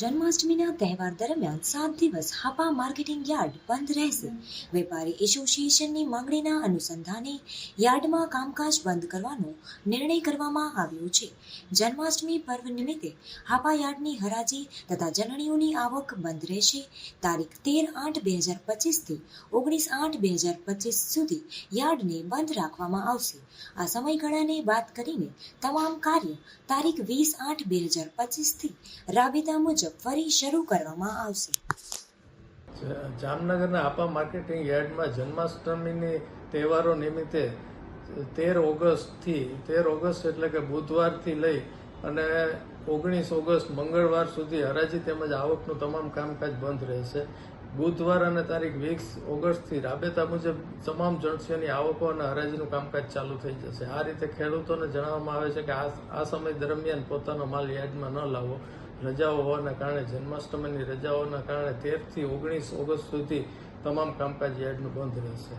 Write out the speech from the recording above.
જન્માષ્ટમીના તહેવાર દરમિયાન સાત દિવસ હાપા માર્કેટિંગ યાર્ડ બંધ રહેશે. વેપારી એસોસિએશનની માંગણીના અનુસંધાને યાર્ડમાં કામકાજ બંધ કરવાનો નિર્ણય કરવામાં આવ્યો છે. જન્માષ્ટમી પર્વ નિમિત્તે હાપા યાર્ડની હરાજી તથા જનણીઓની આવક બંધ રહેશે. તારીખ તેર આઠ બે હજાર પચીસથી ઓગણીસ આઠ બે હજાર પચીસ સુધી યાર્ડને બંધ રાખવામાં આવશે. આ સમયગાળાને બાદ કરીને તમામ કાર્ય તારીખ વીસ આઠ બે હજાર પચીસથી રાબેતા મુજબ ફરી શરૂ કરવામાં આવશે. જામનગરના આપા માર્કેટિંગ યાર્ડમાં જન્માષ્ટમીની તહેવારો નિમિત્તે તેર ઓગસ્ટથી, તેર ઓગસ્ટ એટલે કે બુધવારથી લઈ અને ઓગણીસ ઓગસ્ટ મંગળવાર સુધી હરાજી તેમજ આવકનું તમામ કામકાજ બંધ રહેશે. બુધવાર અને તારીખ વીસ ઓગસ્ટથી રાબેતા મુજબ તમામ જણસીઓની આવકો અને હરાજીનું કામકાજ ચાલુ થઈ જશે. આ રીતે ખેડૂતોને જણાવવામાં આવે છે કે આ સમય દરમિયાન પોતાનો માલ યાર્ડમાં ન લાવવો રજાઓ હોવાના કારણે જન્માષ્ટમીની રજાઓના કારણે તેરથી ઓગણીસ ઓગસ્ટ સુધી તમામ કામકાજ યાર્ડનું બંધ રહેશે.